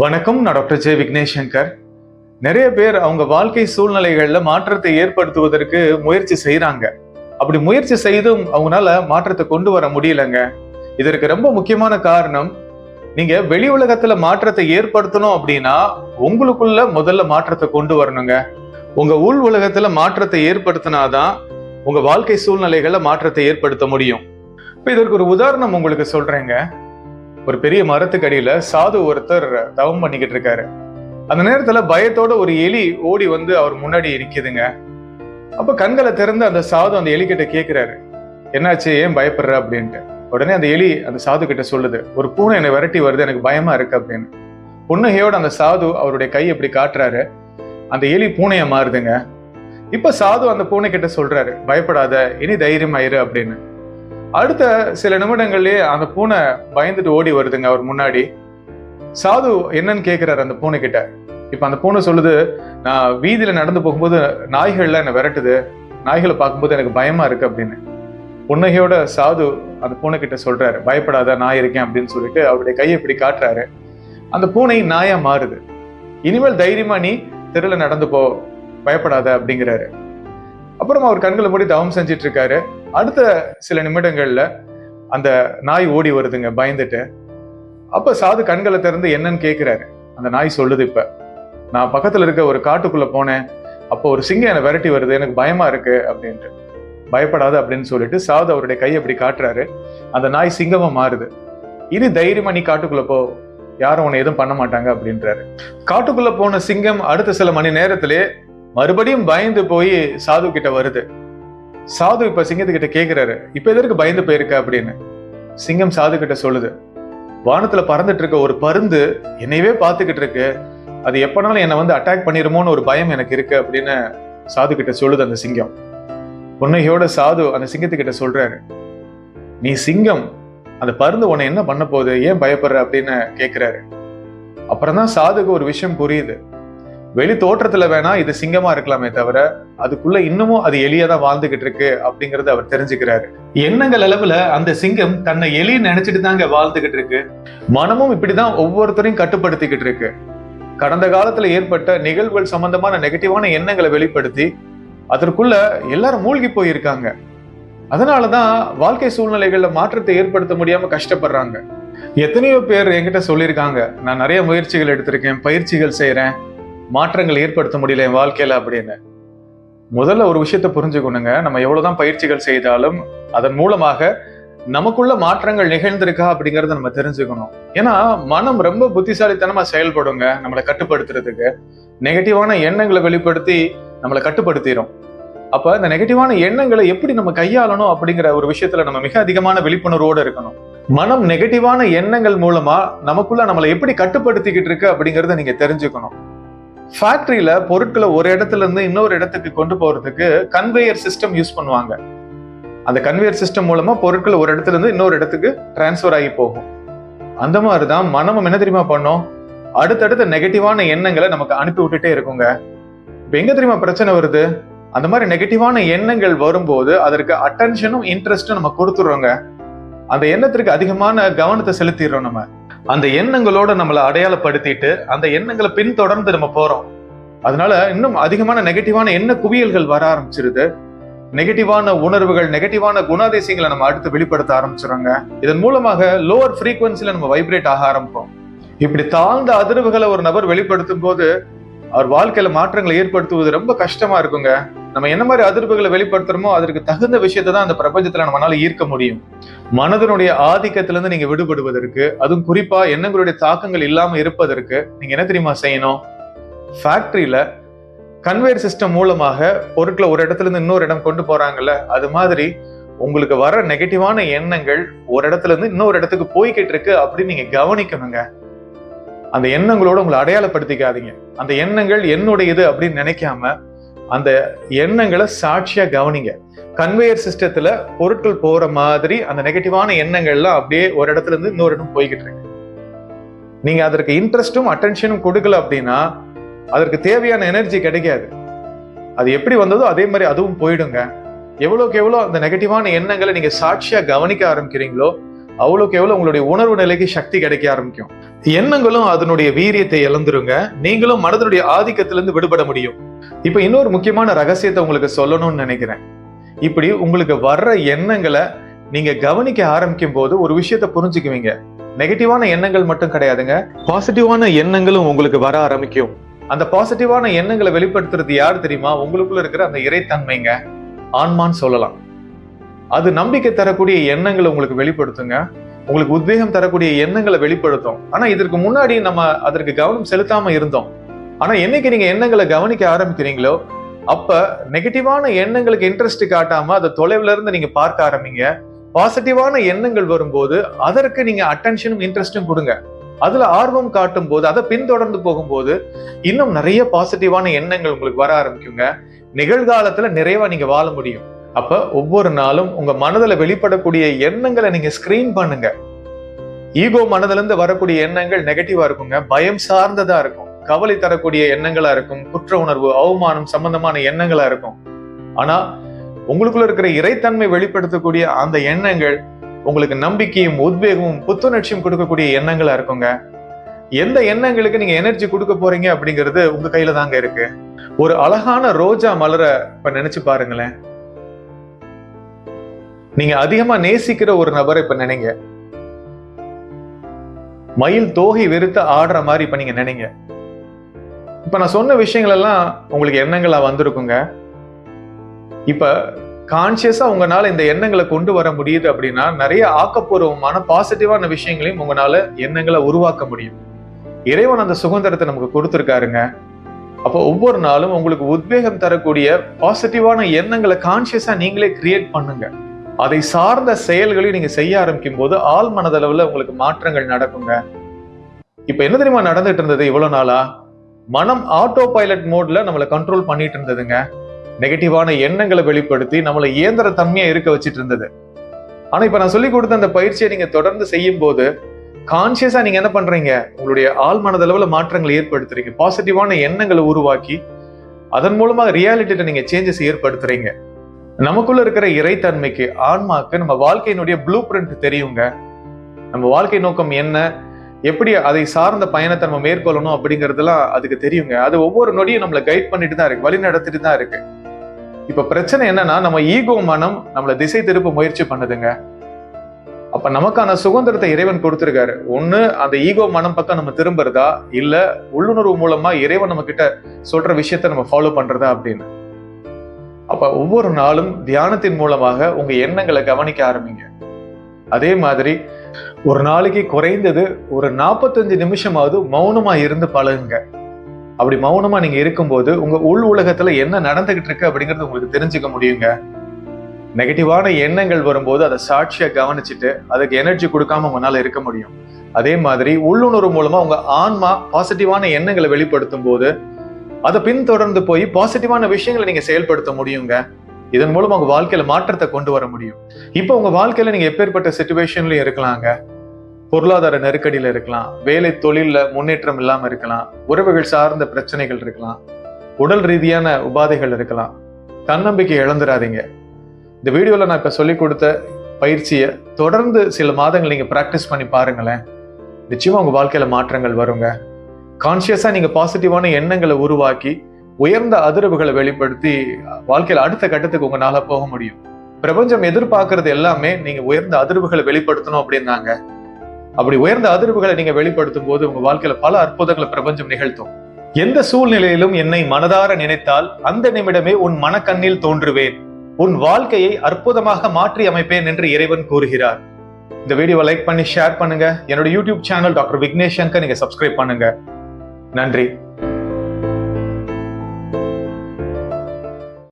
வணக்கம் நான் doctor J. Vignesh Shankar நிறைய பேர் அவங்க வாழ்க்கை சூழ்நிலைகளில் மாற்றத்தை ஏற்படுத்துவதற்கு முயற்சி செய்கிறாங்க அப்படி முயற்சி செய்தும் அவங்களால மாற்றத்தை கொண்டு வர முடியலங்க. இதற்கு ரொம்ப முக்கியமான காரணம் நீங்க வெளி உலகத்துல மாற்றத்தை ஏற்படுத்தணும் அப்படின்னா உங்களுக்குள்ள முதல்ல மாற்றத்தை கொண்டு வரணுங்க. உங்க உள் உலகத்துல மாற்றத்தை ஏற்படுத்தினாதான் உங்க வாழ்க்கை சூழ்நிலைகளில் மாற்றத்தை ஏற்படுத்த முடியும். இப்போ இதற்கு ஒரு உதாரணம் உங்களுக்கு சொல்றேங்க. ஒரு பெரிய மரத்துக்கு அடியில சாது ஒருத்தர் தவம் பண்ணிக்கிட்டு இருக்காரு. அந்த நேரத்துல பயத்தோட ஒரு எலி ஓடி வந்து அவர் முன்னாடி நிக்குதுங்க அப்ப கண்களை திறந்து அந்த சாது அந்த எலி கிட்ட கேக்குறாரு. என்னாச்சு? ஏன் பயப்படுற? அப்படின்ட்டு. உடனே அந்த எலி அந்த சாது கிட்ட சொல்லுது. ஒரு பூனை என்னை விரட்டி வருது. எனக்கு பயமா இருக்கு அப்படின்னு. புன்னகையோட அந்த சாது அவருடைய கை எப்படி காட்டுறாரு. அந்த எலி பூனைய மாறுதுங்க. இப்ப சாது அந்த பூனை கிட்ட சொல்றாரு. பயப்படாத. இனி தைரியம் ஆயிரு அப்படின்னு. அடுத்த சில நிமிடங்கள்லயே அந்த பூனை பயந்துட்டு ஓடி வருதுங்க அவர் முன்னாடி. சாது என்னன்னு கேட்குறாரு அந்த பூனை கிட்ட இப்ப அந்த பூனை சொல்லுது நான் வீதியில நடந்து போகும்போது நாய்கள்லாம் என்னை விரட்டுது. நாய்களை பார்க்கும்போது எனக்கு பயமா இருக்கு அப்படின்னு. புன்னகையோட சாது அந்த பூனை கிட்ட சொல்றாரு பயப்படாத நான் இருக்கேன் அப்படின்னு சொல்லிட்டு அவருடைய கையை இப்படி காட்டுறாரு. அந்த பூனை நாயா மாறுது. இனிமேல் தைரியமா நீ தெருல நடந்து போ. பயப்படாத அப்படிங்கிறாரு. அப்புறம் அவர் கண்களை மூடி தவம் செஞ்சிட்டு இருக்காரு. அடுத்த சில நிமிடங்கள்ல அந்த நாய் ஓடி வருதுங்க பயந்துட்டு. அப்ப சாது கண்களை திறந்து என்னன்னு கேட்குறாரு அந்த நாய் சொல்லுது இப்ப நான் பக்கத்துல இருக்க ஒரு காட்டுக்குள்ள போனேன். அப்போ ஒரு சிங்கம் என்னை விரட்டி வருது. எனக்கு பயமா இருக்கு அப்படின்ட்டு. பயப்படாது அப்படின்னு சொல்லிட்டு சாது அவருடைய கையை அப்படி காட்டுறாரு. அந்த நாய் சிங்கமா மாறுது. இது தைரியமா நீ காட்டுக்குள்ள போ. யாரும் உன்னை எதுவும் பண்ண மாட்டாங்க அப்படின்றாரு. காட்டுக்குள்ள போன சிங்கம் அடுத்த சில மணி நேரத்திலே மறுபடியும் பயந்து போய் சாது கிட்ட வருது. சாது இப்ப சிங்கத்துக்கிட்ட கேட்கிறாரு இப்ப எதற்கு பயந்து போயிருக்க அப்படின்னு. சிங்கம் சாது கிட்ட சொல்லுது. வானத்துல பறந்துட்டு இருக்க ஒரு பருந்து என்னையவே பார்த்துக்கிட்டு இருக்கு. அது எப்பனாலும் என்னை வந்து அட்டாக் பண்ணிருமோன்னு ஒரு பயம் எனக்கு இருக்கு அப்படின்னு சாது கிட்ட சொல்லுது அந்த சிங்கம். புன்னகையோட சாது அந்த சிங்கத்துக்கிட்ட சொல்றாரு. நீ சிங்கம் அந்த பருந்து உன்னை என்ன பண்ண போகுது? ஏன் பயப்படுற அப்படின்னு கேட்கிறாரு அப்புறம் தான் சாதுக்கு ஒரு விஷயம் புரியுது. வெளி தோற்றத்துல வேணா இது சிங்கமா இருக்கலாமே தவிர அதுக்குள்ள இன்னமும் அது எலியா தான் வாழ்ந்துகிட்டு இருக்கு அப்படிங்கறத அவர் தெரிஞ்சுக்கிறாரு. எண்ணங்கள் அளவுல அந்த சிங்கம் தன்னை எலி நினைச்சிட்டு தாங்க வாழ்ந்துகிட்டு இருக்கு. மனமும் இப்படிதான் ஒவ்வொருத்தரையும் கட்டுப்படுத்திக்கிட்டு இருக்கு. கடந்த காலத்துல ஏற்பட்ட நிகழ்வுகள் சம்பந்தமான நெகட்டிவான எண்ணங்களை வெளிப்படுத்தி அதற்குள்ள எல்லாரும் மூழ்கி போயிருக்காங்க. அதனாலதான் வாழ்க்கை சூழ்நிலைகள்ல மாற்றத்தை ஏற்படுத்த முடியாம கஷ்டப்படுறாங்க. எத்தனையோ பேர் என்கிட்ட சொல்லியிருக்காங்க நான் நிறைய முயற்சிகள் எடுத்திருக்கேன் பயிற்சிகள் செய்யறேன் மாற்றங்கள் ஏற்படுத்த முடியல என் வாழ்க்கையில அப்படின்னு. முதல்ல ஒரு விஷயத்த புரிஞ்சுக்கணுங்க. நம்ம எவ்வளவுதான் பயிற்சிகள் செய்தாலும் அதன் மூலமாக நமக்குள்ள மாற்றங்கள் நிகழ்ந்திருக்கா அப்படிங்கறத நம்ம தெரிஞ்சுக்கணும். ஏன்னா மனம் ரொம்ப புத்திசாலித்தனமா செயல்படுங்க நம்மளை கட்டுப்படுத்துறதுக்கு. நெகட்டிவான எண்ணங்களை வெளிப்படுத்தி நம்மளை கட்டுப்படுத்திடும் அப்ப இந்த நெகட்டிவான எண்ணங்களை எப்படி நம்ம கையாளணும் அப்படிங்கிற ஒரு விஷயத்துல நம்ம மிக அதிகமான விழிப்புணர்வோடு இருக்கணும். மனம் நெகட்டிவான எண்ணங்கள் மூலமா நமக்குள்ள நம்மளை எப்படி கட்டுப்படுத்திக்கிட்டு இருக்கு அப்படிங்கறத நீங்க தெரிஞ்சுக்கணும். ஃபேக்டரியில பொருட்களை ஒரு இடத்துல இருந்து இன்னொரு இடத்துக்கு கொண்டு போறதுக்கு கன்வேயர் சிஸ்டம் யூஸ் பண்ணுவாங்க. அந்த கன்வேயர் சிஸ்டம் மூலமா பொருட்கள் ஒரு இடத்துல இருந்து இன்னொரு இடத்துக்கு டிரான்ஸ்ஃபர் ஆகி போகும். அந்த மாதிரி தான் மனமும் என்ன தெரியுமா பண்ணோம்? அடுத்தடுத்த நெகட்டிவான எண்ணங்களை நமக்கு அனுப்பி விட்டுட்டே இருக்குங்க. இப்போ எங்க தெரியுமா பிரச்சனை வருது? அந்த மாதிரி நெகட்டிவான எண்ணங்கள் வரும்போது அதற்கு அட்டென்ஷனும் இன்ட்ரெஸ்டும் நம்ம கொடுத்துடுறோங்க. அந்த எண்ணத்திற்கு அதிகமான கவனத்தை செலுத்திடுறோம் நம்ம. அந்த எண்ணங்களோட நம்மளை அடையாளப்படுத்திட்டு அந்த எண்ணங்களை பின்தொடர்ந்து நம்ம போறோம். அதனால இன்னும் அதிகமான நெகட்டிவான எண்ண குவியல்கள் வர ஆரம்பிச்சிருது. நெகட்டிவான உணர்வுகள் நெகட்டிவான குணாதிசயங்களை நம்ம அடுத்து வெளிப்படுத்த ஆரம்பிச்சிடுறோங்க. இதன் மூலமாக லோவர் ஃப்ரீக்வன்சில நம்ம வைப்ரேட் ஆக ஆரம்பிப்போம். இப்படி தாழ்ந்த அதிர்வுகளை ஒரு நபர் வெளிப்படுத்தும் போது அவர் வாழ்க்கையில மாற்றங்களை ஏற்படுத்துவது ரொம்ப கஷ்டமா இருக்குங்க. நம்ம என்ன மாதிரி அதிர்வுகளை வெளிப்படுத்துறோமோ அதற்கு தகுந்த விஷயத்தை தான் அந்த பிரபஞ்சத்துல நம்மளால ஈர்க்க முடியும். மனதனுடைய ஆதிக்கத்திலிருந்து நீங்க விடுபடுவதற்கு அதுவும் குறிப்பா எண்ணங்களுடைய தாக்கங்கள் இல்லாம இருப்பதற்கு நீங்க என்ன தெரியுமா செய்யணும்? ஃபேக்டரியில கன்வேயர் சிஸ்டம் மூலமாக பொருட்களை ஒரு இடத்துல இருந்து இன்னொரு இடம் கொண்டு போறாங்கல்ல அது மாதிரி உங்களுக்கு வர நெகட்டிவான எண்ணங்கள் ஒரு இடத்துல இருந்து இன்னொரு இடத்துக்கு போய்கிட்டு இருக்கு அப்படின்னு நீங்க கவனிக்கணுங்க. அந்த எண்ணங்களோட உங்களை அடையாளப்படுத்திக்காதீங்க. அந்த எண்ணங்கள் என்னுடையது அப்படின்னு நினைக்காம அந்த எண்ணங்களை சாட்சியா கவனிங்க. கன்வேயர் சிஸ்டத்துல பொருட்கள் போற மாதிரி அந்த நெகட்டிவான எண்ணங்கள்லாம் அப்படியே ஒரு இடத்துல இருந்து இன்னொரு இடம் போய்கிட்டு இருக்கு. நீங்க அதற்கு இன்ட்ரெஸ்டும் அட்டென்ஷனும் கொடுக்கல அப்படின்னா அதற்கு தேவையான எனர்ஜி கிடைக்காது. அது எப்படி வந்ததோ அதே மாதிரி அதுவும் போயிடுங்க. எவ்வளோக்கு எவ்வளோ அந்த நெகட்டிவான எண்ணங்களை நீங்க சாட்சியா கவனிக்க ஆரம்பிக்கிறீங்களோ அவ்வளோக்கு எவ்வளோ உங்களுடைய உணர்வு நிலைக்கு சக்தி கிடைக்க ஆரம்பிக்கும். எண்ணங்களும் அதனுடைய வீரியத்தை இழந்துருங்க. நீங்களும் மனதனுடைய ஆதிக்கத்திலிருந்து விடுபட முடியும். இப்போ இன்னொரு முக்கியமான ரகசியத்தை உங்களுக்கு சொல்லணும்னு நினைக்கிறேன். இப்படி உங்களுக்கு வர்ற எண்ணங்களை நீங்க கவனிக்க ஆரம்பிக்கும் போது ஒரு விஷயத்த புரிஞ்சுக்குவீங்க. நெகட்டிவான எண்ணங்கள் மட்டும் கிடையாதுங்க. பாசிட்டிவான எண்ணங்களும் உங்களுக்கு வர ஆரம்பிக்கும். அந்த பாசிட்டிவான எண்ணங்களை வெளிப்படுத்துறது யார் தெரியுமா? உங்களுக்குள்ள இருக்கிற அந்த இறைத்தன்மைங்க. ஆன்மான்னு சொல்லலாம். அது நம்பிக்கை தரக்கூடிய எண்ணங்களை உங்களுக்கு வெளிப்படுத்துங்க. உங்களுக்கு உத்வேகம் தரக்கூடிய எண்ணங்களை வெளிப்படுத்தும். ஆனா இதற்கு முன்னாடி நம்ம அதற்கு கவனம் செலுத்தாம இருந்தோம். ஆனா என்னைக்கு நீங்க எண்ணங்களை கவனிக்க ஆரம்பிக்கிறீங்களோ அப்ப நெகட்டிவான எண்ணங்களுக்கு இன்ட்ரெஸ்ட் காட்டாம அதை தொலைவுல இருந்து நீங்க பார்க்க ஆரம்பிங்க. பாசிட்டிவான எண்ணங்கள் வரும்போது அதற்கு நீங்க அட்டென்ஷனும் இன்ட்ரெஸ்டும் கொடுங்க. அதுல ஆர்வம் காட்டும் போது அதை பின்தொடர்ந்து போகும்போது இன்னும் நிறைய பாசிட்டிவான எண்ணங்கள் உங்களுக்கு வர ஆரம்பிக்குங்க. நிகழ்காலத்துல நிறைவா நீங்க வாழ முடியும். அப்ப ஒவ்வொரு நாளும் உங்க மனதில் வெளிப்படக்கூடிய எண்ணங்களை நீங்க ஸ்கிரீன் பண்ணுங்க. ஈகோ மனதிலேருந்து வரக்கூடிய எண்ணங்கள் நெகட்டிவா இருக்குங்க. பயம் சார்ந்ததா இருக்கும். கவலை தரக்கூடிய எண்ணங்களா இருக்கும். குற்ற உணர்வு அவமானம் சம்பந்தமான எண்ணங்களா இருக்கும். ஆனா உங்களுக்குள்ள இருக்கிற இறைத்தன்மை வெளிப்படுத்தக்கூடிய அந்த எண்ணங்கள் உங்களுக்கு நம்பிக்கையும் உத்வேகமும் புத்துணர்ச்சியும் கொடுக்கக்கூடிய எண்ணங்களா இருக்குங்க. எந்த எண்ணங்களுக்கு நீங்க எனர்ஜி கொடுக்க போறீங்க அப்படிங்கிறது உங்க கையில தாங்க இருக்கு. ஒரு அழகான ரோஜா மலர இப்ப நினைச்சு பாருங்களேன். நீங்க அதிகமா நேசிக்கிற ஒரு நபரை இப்ப நினைங்க. மயில் தோகை வெறுத்து ஆடுற மாதிரி இப்ப நீங்க நினைங்க. இப்ப நான் சொன்ன விஷயங்கள் எல்லாம் உங்களுக்கு எண்ணங்களா வந்திருக்குங்க. இப்ப கான்சியஸா உங்களால இந்த எண்ணங்களை கொண்டு வர முடியுது அப்படின்னா நிறைய ஆக்கப்பூர்வமான பாசிட்டிவான விஷயங்களையும் உங்களால எண்ணங்களை உருவாக்க முடியும். இறைவன் அந்த சுதந்திரத்தை நமக்கு கொடுத்துருக்காருங்க. அப்போ ஒவ்வொரு நாளும் உங்களுக்கு உத்வேகம் தரக்கூடிய பாசிட்டிவான எண்ணங்களை கான்சியஸா நீங்களே கிரியேட் பண்ணுங்க. அதை சார்ந்த செயல்களையும் நீங்க செய்ய ஆரம்பிக்கும் போது ஆள் மனதளவுல உங்களுக்கு மாற்றங்கள் நடக்குங்க. இப்ப என்ன தெரியுமா நடந்துட்டு இருந்தது இவ்வளவு நாளா? மனம் ஆட்டோ பைலட் மோட்ல நம்மளை கண்ட்ரோல் பண்ணிட்டு இருந்ததுங்க. நெகட்டிவான எண்ணங்களை வெளிப்படுத்தி நம்மளை இயந்திர தன்மையா இருக்க வச்சிட்டு இருந்தது. ஆனா இப்ப நான் சொல்லி கொடுத்த அந்த பயிற்சியை நீங்க தொடர்ந்து செய்யும் போது கான்சியஸா நீங்க என்ன பண்றீங்க? உங்களுடைய ஆள் மனதளவுல மாற்றங்களை ஏற்படுத்துறீங்க. பாசிட்டிவான எண்ணங்களை உருவாக்கி அதன் மூலமா ரியாலிட்டியில நீங்க சேஞ்சஸ் ஏற்படுத்துறீங்க. நமக்குள்ள இருக்கிற இறைத்தன்மைக்கு ஆன்மாக்கு நம்ம வாழ்க்கையினுடைய ப்ளூ பிரிண்ட் தெரியுங்க. நம்ம வாழ்க்கை நோக்கம் என்ன? எப்படி அதை சார்ந்த பயணத்தை நம்ம மேற்கொள்ளணும் அப்படிங்கறதெல்லாம் அதுக்கு தெரியுங்க. அது ஒவ்வொரு நொடியும் நம்மளை கைட் பண்ணிட்டு தான் இருக்கு வழி நடத்திட்டு தான் இருக்கு. இப்ப பிரச்சனை என்னன்னா நம்ம ஈகோ மனம் நம்மளை திசை திருப்ப முயற்சி பண்ணுதுங்க. அப்ப நமக்கான சுதந்திரத்தை இறைவன் கொடுத்திருக்காரு. ஒண்ணு அந்த ஈகோ மனம் பக்கம் நம்ம திரும்புறதா? இல்ல உள்ளுணர்வு மூலமா இறைவன் நம்ம கிட்ட சொல்ற விஷயத்த நம்ம ஃபாலோ பண்றதா அப்படின்னு? அப்போ ஒவ்வொரு நாளும் தியானத்தின் மூலமாக உங்கள் எண்ணங்களை கவனிக்க ஆரம்பிங்க. அதே மாதிரி ஒரு நாளைக்கு குறைந்தது ஒரு நாற்பத்தஞ்சு நிமிஷமாவது மௌனமாக இருந்து பழகுங்க. அப்படி மௌனமா நீங்க இருக்கும்போது உங்க உள் உலகத்துல என்ன நடந்துகிட்டு இருக்கு அப்படிங்கறது உங்களுக்கு தெரிஞ்சுக்க முடியுங்க. நெகட்டிவான எண்ணங்கள் வரும்போது அதை சாட்சியா கவனிச்சுட்டு அதுக்கு எனர்ஜி கொடுக்காம உங்களால இருக்க முடியும். அதே மாதிரி உள்ளுணர்வு மூலமா உங்க ஆன்மா பாசிட்டிவான எண்ணங்களை வெளிப்படுத்தும் போது அதை பின்தொடர்ந்து போய் பாசிட்டிவான விஷயங்களை நீங்க செயல்படுத்த முடியுங்க. இதன் மூலம் உங்க வாழ்க்கையில மாற்றத்தை கொண்டு வர முடியும். இப்போ உங்க வாழ்க்கையில நீங்க எப்பேற்பட்ட சுச்சுவேஷன்லயும் இருக்கலாங்க. பொருளாதார நெருக்கடியில இருக்கலாம். வேலை தொழில்ல முன்னேற்றம் இல்லாம இருக்கலாம். உறவுகள் சார்ந்த பிரச்சனைகள் இருக்கலாம். உடல் ரீதியான உபாதைகள் இருக்கலாம். தன்னம்பிக்கை இழந்துடாதீங்க இந்த வீடியோவில் நான் இப்போ சொல்லி கொடுத்த பயிற்சியை தொடர்ந்து சில மாதங்கள் நீங்கள் ப்ராக்டிஸ் பண்ணி பாருங்களேன். நிச்சயமாக உங்கள் வாழ்க்கையில் மாற்றங்கள் வருங்க. கான்சியஸாக நீங்க பாசிட்டிவான எண்ணங்களை உருவாக்கி உயர்ந்த அதிர்வுகளை வெளிப்படுத்தி வாழ்க்கையில அடுத்த கட்டத்துக்கு உங்களால் போக முடியும். பிரபஞ்சம் எதிர்பார்க்கறது எல்லாமே நீங்க உயர்ந்த அதிர்வுகளை வெளிப்படுத்தணும் அப்படின்னாங்க. அப்படி உயர்ந்த அதிர்வுகளை நீங்க வெளிப்படுத்தும் போது உங்க வாழ்க்கையில பல அற்புதங்களை பிரபஞ்சம் நிகழ்த்தும். எந்த சூழ்நிலையிலும் என்னை மனதார நினைத்தால் அந்த நிமிடமே உன் மனக்கண்ணில் தோன்றுவேன். உன் வாழ்க்கையை அற்புதமாக மாற்றி அமைப்பேன் என்று இறைவன் கூறுகிறார். இந்த வீடியோவை லைக் பண்ணி ஷேர் பண்ணுங்க. என்னோட YouTube channel doctor Vignesh Shankar நீங்க சப்ஸ்கிரைப் பண்ணுங்க. நன்றி.